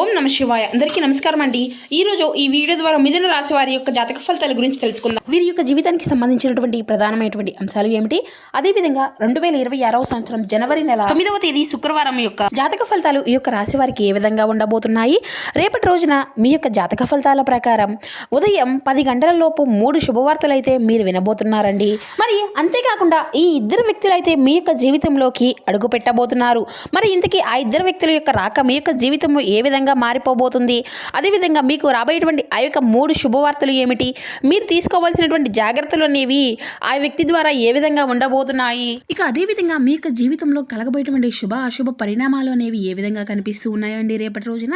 ఓం నమ శివాయ. అందరికీ నమస్కారం అండి. ఈ రోజు ఈ వీడియో ద్వారా మిథున రాశి వారి యొక్క జాతక ఫలితాల గురించి తెలుసుకుందాం. వీరి యొక్క జీవితానికి సంబంధించినటువంటి ప్రధానమైనటువంటి అంశాలు ఏమిటి? అదేవిధంగా రెండు వేల ఇరవై ఆరవ సంవత్సరం జనవరి నెల తొమ్మిదవ తేదీ శుక్రవారం యొక్క జాతక ఫలితాలు ఈ యొక్క రాశి వారికి ఏ విధంగా ఉండబోతున్నాయి? రేపటి రోజున మీ యొక్క జాతక ఫలితాల ప్రకారం ఉదయం పది గంటల లోపు మూడు శుభవార్తలు అయితే మీరు వినబోతున్నారండి. మరి అంతేకాకుండా ఈ ఇద్దరు వ్యక్తులు అయితే మీ యొక్క జీవితంలోకి అడుగు పెట్టబోతున్నారు మరి ఇంతకీ ఆ ఇద్దరు వ్యక్తుల యొక్క రాక మీ యొక్క జీవితంలో ఏ విధంగా మారిపోబోతుంది. అదేవిధంగా మీకు రాబోయేటువంటి ఆ యొక్క మూడు శుభవార్తలు ఏమిటి? మీరు తీసుకోవాల్సినటువంటి జాగ్రత్తలు అనేవి ఆ వ్యక్తి ద్వారా ఏ విధంగా ఉండబోతున్నాయి? ఇక అదేవిధంగా మీ యొక్క జీవితంలో కలగబోయేటువంటి శుభ అశుభ పరిణామాలు అనేవి ఏ విధంగా కనిపిస్తూ ఉన్నాయండి రేపటి రోజున?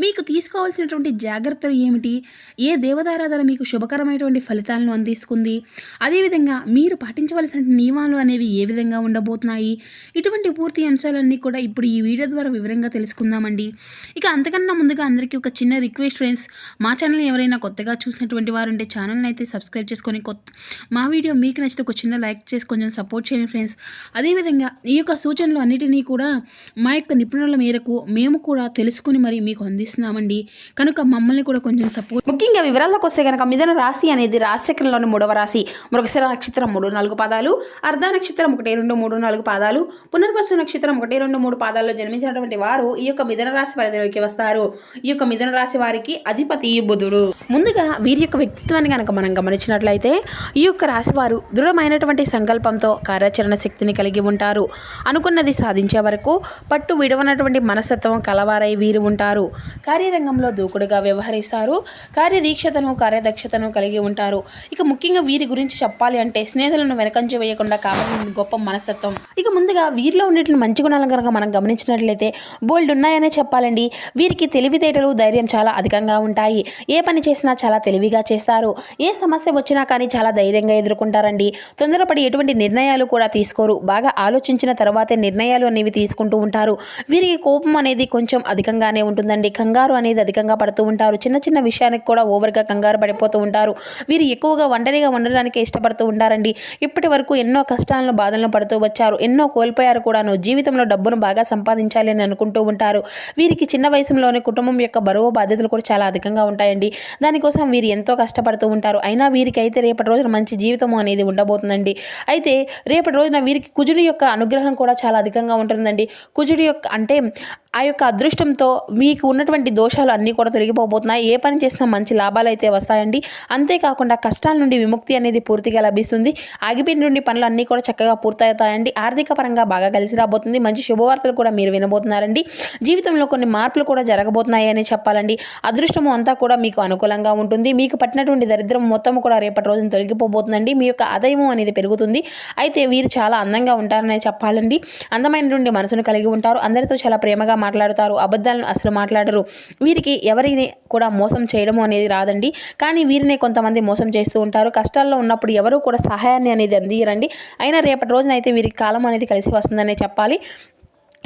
మీకు తీసుకోవాల్సినటువంటి జాగ్రత్తలు ఏమిటి? ఏ దేవతారాధన మీకు శుభకరమైనటువంటి ఫలితాలను అందిస్తుంది? అదేవిధంగా మీరు పాటించవలసిన నియమాలు అనేవి ఏ విధంగా ఉండబోతున్నాయి? ఇటువంటి పూర్తి అంశాలన్నీ కూడా ఇప్పుడు ఈ వీడియో ద్వారా వివరంగా తెలుసుకుందామండి. ఇక అంతకన్నా ముందుగా అందరికీ ఒక చిన్న రిక్వెస్ట్ ఫ్రెండ్స్ మా ఛానల్ ఎవరైనా కొత్తగా చూసినటువంటి వారు ఉంటే ఛానల్ని అయితే సబ్స్క్రైబ్ చేసుకొని కొత్త మా వీడియో మీకు నచ్చితే ఒక చిన్న లైక్ చేసి కొంచెం సపోర్ట్ చేయండి ఫ్రెండ్స్. అదేవిధంగా ఈ యొక్క సూచనలు అన్నిటినీ కూడా మా యొక్క నిపుణుల మేరకు మేము కూడా తెలుసుకుని మరి మీకు అందిస్తున్నామండి. కనుక మమ్మల్ని కూడా కొంచెం సపోర్ట్ ముఖ్యంగా వివరాలకు వస్తే కనుక మిథన రాశి అనేది రాశిచక్రంలోని మూడవ రాశి. మృగశిర నక్షత్రం మూడు నాలుగు పాదాలు అర్ధ నక్షత్రం ఒకటి రెండు మూడు నాలుగు పాదాలు పునర్వసు నక్షత్రం ఒకటి రెండు మూడు పాదాల్లో జన్మించినటువంటి వారు ఈ యొక్క మిథన రాశి పరిధిలోకి వస్తారు. ఈ యొక్క మిథున రాశి వారికి అధిపతి బుధుడు. ముందుగా వీరి యొక్క వ్యక్తిత్వాన్ని కనుక మనం గమనించినట్లయితే ఈ యొక్క రాశి వారు దృఢమైనటువంటి సంకల్పంతో కార్యాచరణ శక్తిని కలిగి ఉంటారు. అనుకున్నది సాధించే వరకు పట్టు విడవనటువంటి మనస్తత్వం కలవారై వీరు ఉంటారు. కార్యరంగంలో దూకుడుగా వ్యవహరిస్తారు. కార్యదీక్షతను కార్యదక్షతను కలిగి ఉంటారు. ఇక ముఖ్యంగా వీరి గురించి చెప్పాలి అంటే స్నేహితులను వెనకంజ వేయకుండా కావాలని గొప్ప మనస్తత్వం. ఇక ముందుగా వీరిలో ఉండేటువంటి మంచి గుణాలను కనుక మనం గమనించినట్లయితే బోల్డ్ ఉన్నాయనే చెప్పాలండి. వీరికి తెలివితేటలు ధైర్యం చాలా అధికంగా ఉంటాయి. ఏ పని చేసినా చాలా తెలివిగా చేస్తారు. ఏ సమస్య వచ్చినా కానీ చాలా ధైర్యంగా ఎదుర్కొంటారండి. తొందరపడి ఎటువంటి నిర్ణయాలు కూడా తీసుకోరు. బాగా ఆలోచించిన తర్వాతే నిర్ణయాలు అనేవి తీసుకుంటూ ఉంటారు. వీరికి కోపం అనేది కొంచెం అధికంగానే ఉంటుందండి. కంగారు అనేది అధికంగా పడుతూ ఉంటారు. చిన్న చిన్న విషయానికి కూడా ఓవర్గా కంగారు పడిపోతూ ఉంటారు. వీరు ఎక్కువగా ఒంటరిగా ఉండడానికి ఇష్టపడుతూ ఉంటారండి. ఇప్పటి వరకు ఎన్నో కష్టాలను బాధలను పడుతూ వచ్చారు. ఎన్నో కోల్పోయారు కూడాను. జీవితంలో డబ్బును బాగా సంపాదించాలి అని అనుకుంటూ ఉంటారు. వీరికి చిన్న వయసులోనే కుటుంబం యొక్క బరువు బాధ్యతలు కూడా చాలా అధికంగా ఉంటాయండి. దానికోసం వీరు ఎంతో కష్టపడుతూ ఉంటారు. అయినా వీరికి అయితే రేపటి రోజున మంచి జీవితం అనేది ఉండబోతుందండి. అయితే రేపటి రోజున వీరికి కుజుడి యొక్క అనుగ్రహం కూడా చాలా అధికంగా ఉంటుందండి. కుజుడి యొక్క అంటే ఆ యొక్క అదృష్టంతో మీకు ఉన్నటువంటి దోషాలు అన్నీ కూడా తొలగిపోబోతున్నాయి. ఏ పని చేసినా మంచి లాభాలు అయితే వస్తాయండి. అంతేకాకుండా కష్టాల నుండి విముక్తి అనేది పూర్తిగా లభిస్తుంది. ఆగిపోయిన నుండి పనులు అన్నీ కూడా చక్కగా పూర్తవుతాయండి. ఆర్థిక పరంగా బాగా కలిసి రాబోతుంది. మంచి శుభవార్తలు కూడా మీరు వినబోతున్నారండి. జీవితంలో కొన్ని మార్పులు కూడా జరగబోతున్నాయి అని చెప్పాలండి. అదృష్టము అంతా కూడా మీకు అనుకూలంగా ఉంటుంది. మీకు పట్టినటువంటి దరిద్రం మొత్తం కూడా రేపటి రోజున తొలగిపోబోతుందండి. మీ యొక్క ఆదాయము అనేది పెరుగుతుంది. అయితే వీరు చాలా అందంగా ఉంటారనే చెప్పాలండి. అందమైనటువంటి మనసును కలిగి ఉంటారు. అందరితో చాలా ప్రేమగా మాట్లాడుతారు. అబద్ధాలను అసలు మాట్లాడరు. వీరికి ఎవరిని కూడా మోసం చేయడము అనేది రాదండి. కానీ వీరినే కొంతమంది మోసం చేస్తూ ఉంటారు. కష్టాల్లో ఉన్నప్పుడు ఎవరు కూడా సహాయాన్ని అనేది అందియరండి అయినా రేపటి రోజున అయితే వీరికి కాలం అనేది కలిసి వస్తుందనే చెప్పాలి.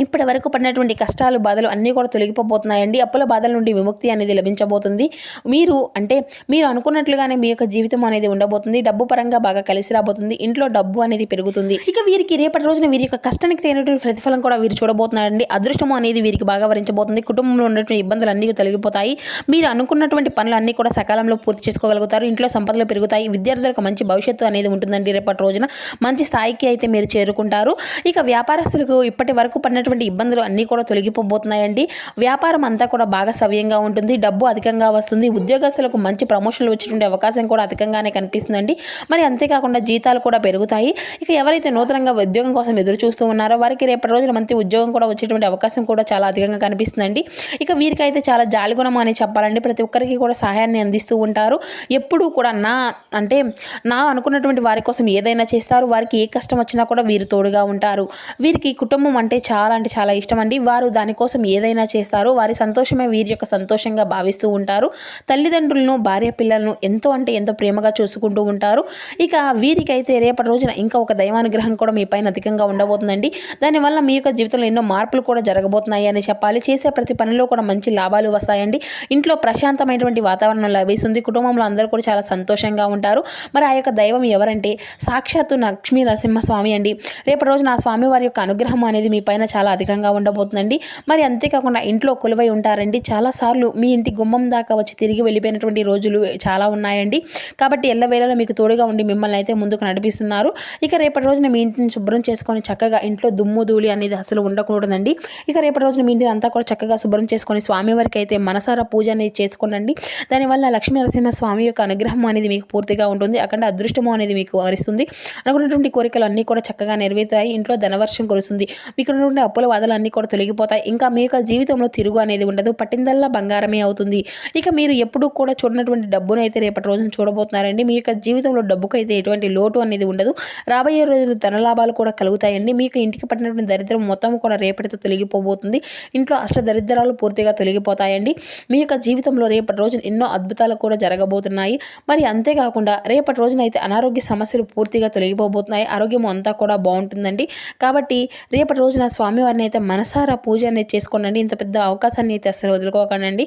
ఇప్పటి వరకు పడినటువంటి కష్టాలు బాధలు అన్నీ కూడా తొలగిపోతున్నాయండి అప్పుల బాధల నుండి విముక్తి అనేది లభించబోతుంది. మీరు అంటే మీరు అనుకున్నట్లుగానే మీ యొక్క జీవితం అనేది ఉండబోతుంది. డబ్బు పరంగా బాగా కలిసి రాబోతుంది. ఇంట్లో డబ్బు అనేది పెరుగుతుంది. ఇక వీరికి రేపటి రోజున వీరి యొక్క కష్టానికి తగినటువంటి ప్రతిఫలం కూడా వీరు చూడబోతున్నారండి. అదృష్టము అనేది వీరికి బాగా వరించబోతుంది. కుటుంబంలో ఉన్నటువంటి ఇబ్బందులు అన్నీ తొలగిపోతాయి. మీరు అనుకున్నటువంటి పనులు అన్నీ కూడా సకాలంలో పూర్తి చేసుకోగలుగుతారు. ఇంట్లో సంపదలు పెరుగుతాయి. విద్యార్థులకు మంచి భవిష్యత్తు అనేది ఉంటుందండి రేపటి రోజున. మంచి స్థాయికి అయితే మీరు చేరుకుంటారు. ఇక వ్యాపారస్తులకు ఇప్పటి వరకు పడినటువంటి ఇబ్బందులు అన్నీ కూడా తొలగిపోబోతున్నాయండి. వ్యాపారం అంతా కూడా బాగా సవ్యంగా ఉంటుంది. డబ్బు అధికంగా వస్తుంది. ఉద్యోగస్తులకు మంచి ప్రమోషన్లు వచ్చేటువంటి అవకాశం కూడా అధికంగానే కనిపిస్తుందండి. మరి అంతేకాకుండా జీతాలు కూడా పెరుగుతాయి. ఇక ఎవరైతే నూతనంగా ఉద్యోగం కోసం ఎదురు చూస్తూ ఉన్నారో వారికి రేపటి రోజున మంచి ఉద్యోగం కూడా వచ్చేటువంటి అవకాశం కూడా చాలా అధికంగా కనిపిస్తుందండి. ఇక వీరికైతే చాలా జాలిగుణం అని చెప్పాలండి. ప్రతి ఒక్కరికి కూడా సహాయాన్ని అందిస్తూ ఉంటారు. ఎప్పుడూ కూడా నా అంటే నా అనుకున్నటువంటి వారి కోసం ఏదైనా చేస్తారు. వారికి ఏ కష్టం వచ్చినా కూడా వీరు తోడుగా ఉంటారు. వీరికి కుటుంబం అంటే చాలా అంటే చాలా ఇష్టం అండి వారు దానికోసం ఏదైనా చేస్తారు వారి సంతోషమే వీరి యొక్క సంతోషంగా భావిస్తూ ఉంటారు. తల్లిదండ్రులను భార్య పిల్లలను ఎంతో అంటే ఎంతో ప్రేమగా చూసుకుంటూ ఉంటారు. ఇక వీరికైతే రేపటి రోజున ఇంకా ఒక దైవానుగ్రహం కూడా మీ పైన అధికంగా ఉండబోతుందండి. దానివల్ల మీ యొక్క జీవితంలో ఎన్నో మార్పులు కూడా జరగబోతున్నాయి అని చెప్పాలి. చేసే ప్రతి పనిలో కూడా మంచి లాభాలు వస్తాయండి. ఇంట్లో ప్రశాంతమైనటువంటి వాతావరణం లభిస్తుంది. కుటుంబంలో అందరూ కూడా చాలా సంతోషంగా ఉంటారు. మరి ఆ యొక్క దైవం ఎవరంటే సాక్షాత్తు లక్ష్మీ నరసింహస్వామి అండి. రేపటి రోజున ఆ స్వామి వారి యొక్క అనుగ్రహం అనేది మీ పైన చాలా చాలా అధికంగా ఉండబోతుందండి. మరి అంతేకాకుండా ఇంట్లో కొలువై ఉంటారండి. చాలాసార్లు మీ ఇంటి గుమ్మం దాకా వచ్చి తిరిగి వెళ్ళిపోయినటువంటి రోజులు చాలా ఉన్నాయండి. కాబట్టి ఎల్లవేళలా మీకు తోడుగా ఉండి మిమ్మల్ని అయితే ముందుకు నడిపిస్తున్నారు. ఇక రేపటి రోజున మీ ఇంటిని శుభ్రం చేసుకొని చక్కగా ఇంట్లో దుమ్ము ధూళి అనేది అసలు ఉండకూడదండి. ఇక రేపటి రోజున మీ ఇంటిని అంతా కూడా చక్కగా శుభ్రం చేసుకొని స్వామివారికి అయితే మనసారా పూజ అనేది చేసుకోనండి. దానివల్ల లక్ష్మీ నరసింహ స్వామి యొక్క అనుగ్రహం అనేది మీకు పూర్తిగా ఉంటుంది. అక్కడ అదృష్టము అనేది మీకు వరిస్తుంది. అనుకున్నటువంటి కోరికలు అన్నీ కూడా చక్కగా నెరవేరుతాయి. ఇంట్లో ధనవర్షం కురుస్తుంది. మీకు ఉన్నటువంటి అప్పుల బాధలు అన్నీ కూడా తొలగిపోతాయి. ఇంకా మీ యొక్క జీవితంలో తిరుగు అనేది ఉండదు. పట్టిందల్లా బంగారమే అవుతుంది. ఇక మీరు ఎప్పుడూ కూడా చూడనటువంటి డబ్బును అయితే రేపటి రోజున చూడబోతున్నారండి. మీ యొక్క జీవితంలో డబ్బుకు అయితే ఎటువంటి లోటు అనేది ఉండదు. రాబోయే రోజులు ధనలాభాలు కూడా కలుగుతాయండి. మీకు ఇంటికి పట్టినటువంటి దరిద్రం మొత్తం కూడా రేపటితో తొలగిపోబోతుంది. ఇంట్లో అష్ట దరిద్రాలు పూర్తిగా తొలగిపోతాయండి. మీ యొక్క జీవితంలో రేపటి రోజున ఎన్నో అద్భుతాలు కూడా జరగబోతున్నాయి. మరి అంతేకాకుండా రేపటి రోజున అయితే అనారోగ్య సమస్యలు పూర్తిగా తొలగిపోబోతున్నాయి. ఆరోగ్యం అంతా కూడా బాగుంటుందండి. కాబట్టి రేపటి రోజున స్వామి స్వామివారిని అయితే మనసారా పూజ అనేది చేసుకోండి ఇంత పెద్ద అవకాశాన్ని అయితే అసలు వదులుకోకండి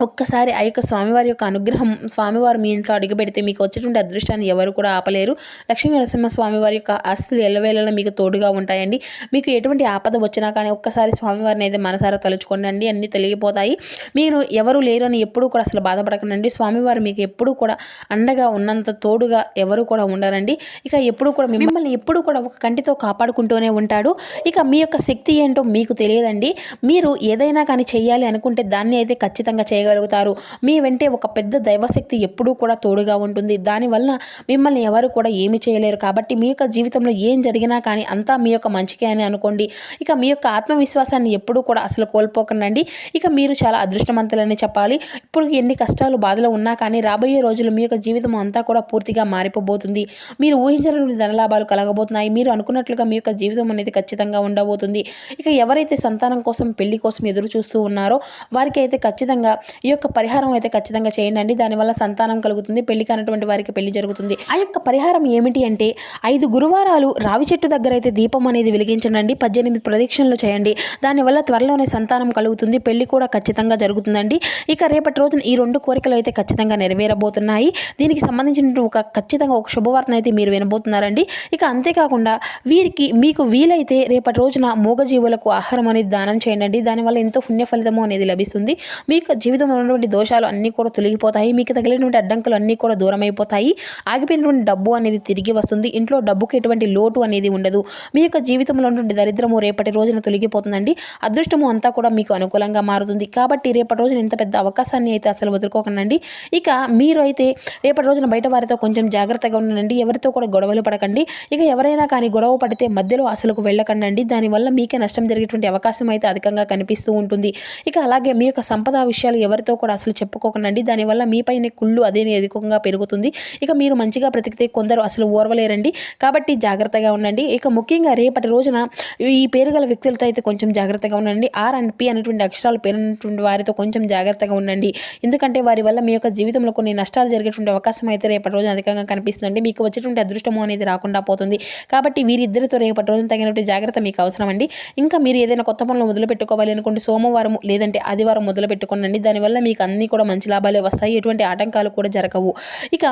ఒక్కసారి ఆ యొక్క స్వామివారి యొక్క అనుగ్రహం స్వామివారు మీ ఇంట్లో అడుగుపెడితే మీకు వచ్చేటువంటి అదృష్టాన్ని ఎవరు కూడా ఆపలేరు. లక్ష్మీ నరసింహ స్వామివారి యొక్క ఆస్తులు ఎల్లవేళలా మీకు తోడుగా ఉంటాయండి. మీకు ఎటువంటి ఆపద వచ్చినా కానీ ఒక్కసారి స్వామివారిని అయితే మనసారా తలుచుకోండి అండి అన్నీ తెలియపోతాయి మీరు ఎవరు లేరు అని ఎప్పుడూ కూడా అసలు బాధపడకండి. స్వామివారు మీకు ఎప్పుడూ కూడా అండగా ఉన్నంత తోడుగా ఎవరు కూడా ఉండరండి. ఇక ఎప్పుడు కూడా మిమ్మల్ని ఎప్పుడు కూడా ఒక కంటితో కాపాడుకుంటూనే ఉంటాడు. ఇక మీ యొక్క శక్తి ఏంటో మీకు తెలియదండి. మీరు ఏదైనా కానీ చేయాలి అనుకుంటే దాన్ని అయితే ఖచ్చితంగా చేయగలుగుతారు. మీ వెంటే ఒక పెద్ద దైవశక్తి ఎప్పుడూ కూడా తోడుగా ఉంటుంది. దానివల్ల మిమ్మల్ని ఎవరు కూడా ఏమి చేయలేరు. కాబట్టి మీ యొక్క జీవితంలో ఏం జరిగినా కానీ అంతా మీ యొక్క మంచికే అని అనుకోండి. ఇక మీ యొక్క ఆత్మవిశ్వాసాన్ని ఎప్పుడూ కూడా అసలు కోల్పోకండి ఇక మీరు చాలా అదృష్టవంతులని చెప్పాలి. ఇప్పుడు ఎన్ని కష్టాలు బాధలు ఉన్నా కానీ రాబోయే రోజులు మీ యొక్క జీవితం అంతా కూడా పూర్తిగా మారిపోబోతుంది. మీరు ఊహించినటువంటి ధనలాభాలు కలగబోతున్నాయి. మీరు అనుకున్నట్లుగా మీ యొక్క జీవితం అనేది ఖచ్చితంగా ఉండబోతుంది. ఇక ఎవరైతే సంతానం కోసం పెళ్ళి కోసం ఎదురు చూస్తూ ఉన్నారో వారికి అయితే ఖచ్చితంగా ఈ యొక్క పరిహారం అయితే ఖచ్చితంగా చేయండి అండి దానివల్ల సంతానం కలుగుతుంది. పెళ్ళి కానటువంటి వారికి పెళ్ళి జరుగుతుంది. ఆ యొక్క పరిహారం ఏమిటి అంటే ఐదు గురువారాలు రావి చెట్టు దగ్గర అయితే దీపం అనేది వెలిగించండి పద్దెనిమిది ప్రదక్షిణలు చేయండి. దానివల్ల త్వరలోనే సంతానం కలుగుతుంది. పెళ్ళి కూడా ఖచ్చితంగా జరుగుతుందండి. ఇక రేపటి రోజున ఈ రెండు కోరికలు అయితే ఖచ్చితంగా నెరవేరబోతున్నాయి. దీనికి సంబంధించిన ఒక ఖచ్చితంగా ఒక శుభవార్త అయితే మీరు వినబోతున్నారండి. ఇక అంతేకాకుండా వీరికి మీకు వీలైతే రేపటి రోజున మూగజీవులకు ఆహారం అనేది దానం చేయండి దానివల్ల ఎంతో పుణ్య ఫలితము అనేది లభిస్తుంది. మీ యొక్క జీవితంలో ఉన్నటువంటి దోషాలు అన్నీ కూడా తొలగిపోతాయి. మీకు తగిలినటువంటి అడ్డంకులు అన్నీ కూడా దూరం అయిపోతాయి ఆగిపోయినటువంటి డబ్బు అనేది తిరిగి వస్తుంది. ఇంట్లో డబ్బుకి ఎటువంటి లోటు అనేది ఉండదు. మీ యొక్క జీవితంలో ఉన్నటువంటి దరిద్రము రేపటి రోజున తొలగిపోతుందండి. అదృష్టము అంతా కూడా మీకు అనుకూలంగా మారుతుంది. కాబట్టి రేపటి రోజున ఇంత పెద్ద అవకాశాన్ని అయితే అసలు వదులుకోకండి. ఇక మీరు అయితే రేపటి రోజున బయట వారితో కొంచెం జాగ్రత్తగా ఉండండి. ఎవరితో కూడా గొడవలు పడకండి. ఇక ఎవరైనా కానీ గొడవ పడితే మధ్యలో అసలుకు వెళ్ళకండి దానివల్ల మీకే నష్టం జరిగేటువంటి అవకాశం అయితే అధికంగా కనిపిస్తూ ఉంటుంది. ఇక అలాగే మీ యొక్క సంపద విషయాలు ఎవరితో కూడా అసలు చెప్పుకోకండి దానివల్ల మీపైన కుళ్ళు అదే అధికంగా పెరుగుతుంది. ఇక మీరు మంచిగా బ్రతికితే కొందరు అసలు ఓర్వలేరండి. కాబట్టి జాగ్రత్తగా ఉండండి. ఇక ముఖ్యంగా రేపటి రోజున ఈ పేరు గల వ్యక్తులతో అయితే కొంచెం జాగ్రత్తగా ఉండండి. ఆర్ అండ్ పి అనేటువంటి అక్షరాలు పేరున్నటువంటి వారితో కొంచెం జాగ్రత్తగా ఉండండి. ఎందుకంటే వారి వల్ల మీ యొక్క జీవితంలో కొన్ని నష్టాలు జరిగేటువంటి అవకాశం అయితే రేపటి రోజున అధికంగా కనిపిస్తుంది మీకు వచ్చేటువంటి అదృష్టము అనేది రాకుండా పోతుంది. కాబట్టి వీరిద్దరితో రేపటి రోజున తగినటువంటి జాగ్రత్త మీకు అవసరం అండి ఇంకా మీరు ఏదైనా కొత్త పనులు మొదలు పెట్టుకోవాలి అనుకుంటే సోమవారం లేదంటే ఆదివారం మొదలు పెట్టుకోనండి దానివల్ల మీకు అన్నీ కూడా మంచి లాభాలే వస్తాయి. ఎటువంటి ఆటంకాలు కూడా జరగవు. ఇక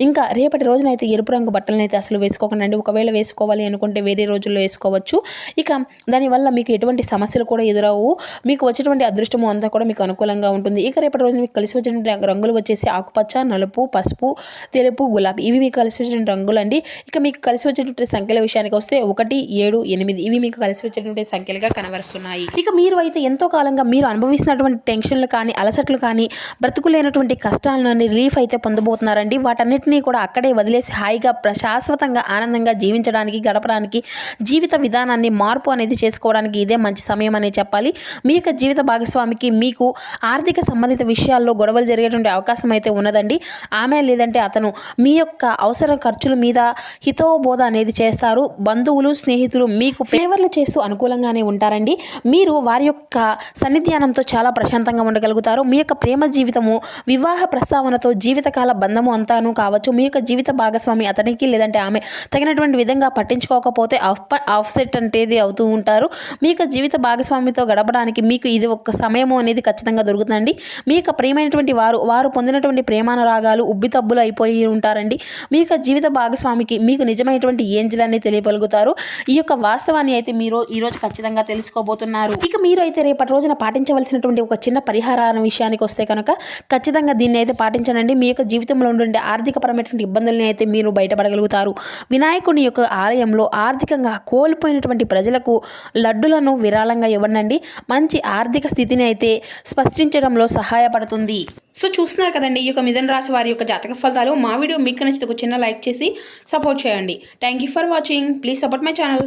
ఇంకా రేపటి రోజునైతే ఎరుపు రంగు బట్టలను అయితే అసలు వేసుకోకండి ఒకవేళ వేసుకోవాలి అనుకుంటే వేరే రోజుల్లో వేసుకోవచ్చు. ఇక దానివల్ల మీకు ఎటువంటి సమస్యలు కూడా ఎదురవు. మీకు వచ్చేటువంటి అదృష్టము అంతా కూడా మీకు అనుకూలంగా ఉంటుంది. ఇక రేపటి రోజున మీకు కలిసి వచ్చేటువంటి రంగులు వచ్చేసి ఆకుపచ్చ నలుపు పసుపు తెలుపు గులాబీ ఇవి మీకు కలిసి వచ్చిన రంగులు అండి. ఇక మీకు కలిసి వచ్చేటువంటి సంఖ్యల విషయానికి వస్తే ఒకటి ఏడు ఎనిమిది ఇవి మీకు కలిసి వచ్చేటువంటి సంఖ్యలుగా కనబరుస్తున్నాయి. ఇక మీరు అయితే ఎంతో కాలంగా మీరు అనుభవిస్తున్నటువంటి టెన్షన్లు కానీ అలసట్లు కానీ బ్రతుకులేనటువంటి కష్టాలను రిలీఫ్ అయితే పొందబోతున్నారండి. వాటన్నిటినీ కూడా అక్కడే వదిలేసి హాయిగా ప్ర- శాశ్వతంగా ఆనందంగా జీవించడానికి గడపడానికి జీవిత విధానాన్ని మార్పు అనేది చేసుకోవడానికి ఇదే మంచి సమయం అనే చెప్పాలి. మీ యొక్క జీవిత భాగస్వామికి మీకు ఆర్థిక సంబంధిత విషయాల్లో గొడవలు జరిగేటువంటి అవకాశం అయితే ఉన్నదండి. ఆమె లేదంటే అతను మీ యొక్క అవసర ఖర్చుల మీద హితోబోధ అనేది చేస్తారు. బంధువులు స్నేహితులు మీకు ఫేవర్లు చేస్తూ అనుకూలంగానే ఉంటారండి. మీరు వారి యొక్క సన్నిధ్యానంతో చాలా ప్రశాంతంగా ఉండగలుగుతారు. మీ యొక్క ప్రేమ జీవితము వివాహ ప్రస్తావనతో జీవితకాల బంధము అంతాను కావచ్చు. మీ యొక్క జీవిత భాగస్వామి అతనికి లేదంటే ఆమె తగినటువంటి విధంగా పట్టించుకోకపోతే ఆఫ్ ఆఫ్సెట్ అనేది అవుతూ ఉంటారు. మీ యొక్క జీవిత భాగస్వామితో గడపడానికి మీకు ఇది ఒక సమయము అనేది ఖచ్చితంగా దొరుకుతుందండి. మీ యొక్క ప్రియమైనటువంటి వారు వారు పొందినటువంటి ప్రేమానురాగాలు ఉబ్బితబ్బులు అయిపోయి ఉంటారండి. మీ యొక్క జీవిత భాగస్వామికి మీకు నిజమైనటువంటి ఏంజిల్ అనేది తెలియగలుగుతారు ఈ యొక్క వాస్తవాన్ని అయితే మీరు ఈరోజు ఖచ్చితంగా తెలుసుకోబోతున్నారు. ఇక మీరు అయితే రేపటి రోజున పాటించవలసినటువంటి ఒక చిన్న పరిహారాన్ని విషయానికి వస్తే కనుక ఖచ్చితంగా దీన్ని అయితే పాటించనండి. మీ యొక్క జీవితంలో ఉండే ఆర్థికపరమైనటువంటి ఇబ్బందుల్ని అయితే మీరు బయటపడగలుగుతారు. వినాయకుని యొక్క ఆలయంలో ఆర్థికంగా కోల్పోయినటువంటి ప్రజలకు లడ్డులను విరాళంగా ఇవ్వండి మంచి ఆర్థిక స్థితిని అయితే స్పష్టించడంలో సహాయపడుతుంది. సో చూస్తున్నారు కదండి ఈ యొక్క మిథున రాశి వారి యొక్క జాతక ఫలితాలు. మా వీడియో మీకు నచ్చితే ఒక చిన్న లైక్ చేసి సపోర్ట్ చేయండి. Thank you for watching please support my channel